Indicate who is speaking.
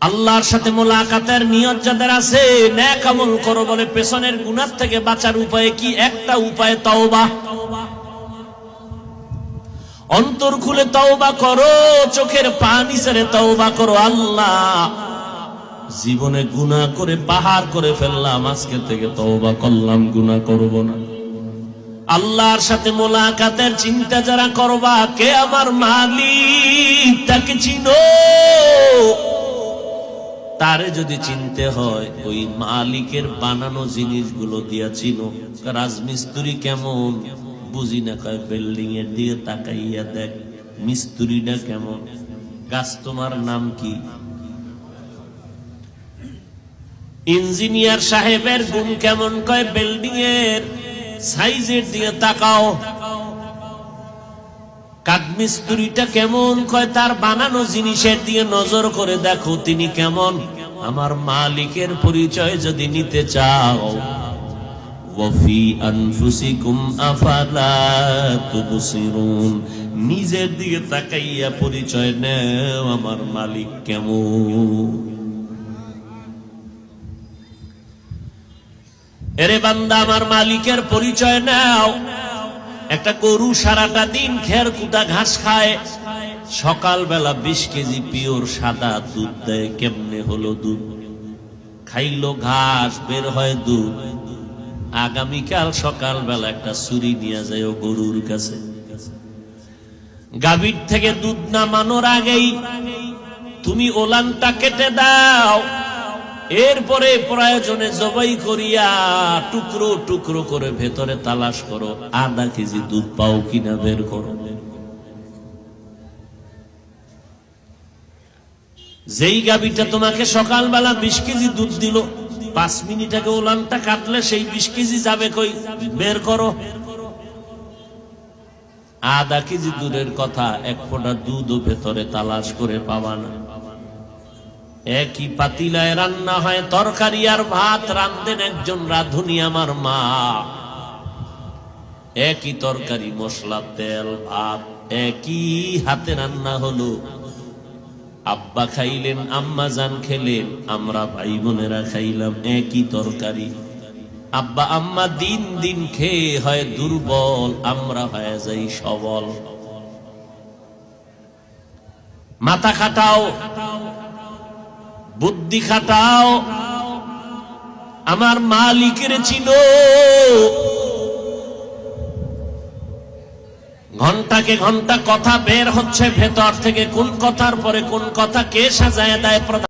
Speaker 1: আল্লাহর সাথে মোলাকাতের নিয়ত যাদের আছে ন্যাক আমল করো বলে পেছনের গুনার থেকে বাঁচার উপায় কি? একটা উপায় তওবা। অন্তর খুলে তওবা করো, চোখের পানি ছেড়ে তওবা করো। আল্লাহ, জীবনে গুনাহ করে পাহাড় করে ফেললাম, আজকে থেকে তওবা করলাম, গুনাহ করব না। আল্লাহর সাথে মোলাকাতের চিন্তা যারা করবা, কে আমার মালিক? তাকে চিনো। তারে যদি চিনতে হয়, ওই মালিকের বানানো জিনিসগুলো দিয়া চিনো। রাজমিস্ত্রি কেমন? বুঝি না কয় বিল্ডিং এর দিকে তাকাইয়া দেখ, মিস্ত্রিটা কেমন? গাছ তোমার নাম কি? ইঞ্জিনিয়ার সাহেবের গুণ কেমন কয় বিল্ডিং এর? সাইজের দিকে তাকাও। কাঠমিস্ত্রিটা কেমন কয়? তার বানানো জিনিসের দিয়ে নজর করে দেখো তিনি কেমন। আমার মালিকের পরিচয় যদি নিতে চাও। নিজের দিকে তাকাইয়া পরিচয় নেও আমার মালিক কেমন। এরে বান্দা, আমার মালিকের পরিচয় নাও। একটা গরু সারাটা দিন খের কুটা ঘাস খায়। সকালবেলা বিশ কেজি পিওর সাদা দুধ দেয়, কেমনে হলো দুধ? খাইলো ঘাস, বের হয় দুধ। আগামীকাল সকালবেলা একটা ছুরি নিয়ে যায় ও গরুর কাছে। গাভীর থেকে দুধ নামানোর আগেই তুমি ওলানটা কেটে দাও। এরপরে প্রয়োজনে জবাই করিয়া টুকরো টুকরো করে ভেতরে তালাশ করো, আধা কেজি দুধ পাও কিনা বের করো। যেই গাবিটা তোমাকে সকালবেলা বিশ কেজি দুধ দিল, পাঁচ মিনিট আগে ওলানটা কাটলে সেই বিশ কেজি যাবে কই? বের করো। আধা কেজি দুধের কথা এক ফোঁটা দুধও ভেতরে তালাশ করে পাবা না। একই পাতিলায় রান্না হয় তরকারি আর ভাত রান্ধেন একজন রাধুনি আমার মা। একই তরকারি, মশলা, তেল, ভাত, একই হাতে রান্না হলো। আব্বা খাইলেন, আম্মা জান খেলেন, আমরা ভাই বোনেরা খাইলাম একই তরকারি। আব্বা, আম্মা দিন দিন খেয়ে হয় দুর্বল, আমরা হয়ে যাই সবল। মাথা খাটাও। বুদ্ধি খাটাও। আমার মালিকের চিনো। ঘন্টাকে ঘণ্টা কথা বের হচ্ছে, ভেতর থেকে কোন কথার পরে কোন কথা কে সাজায় দেয় প্রধান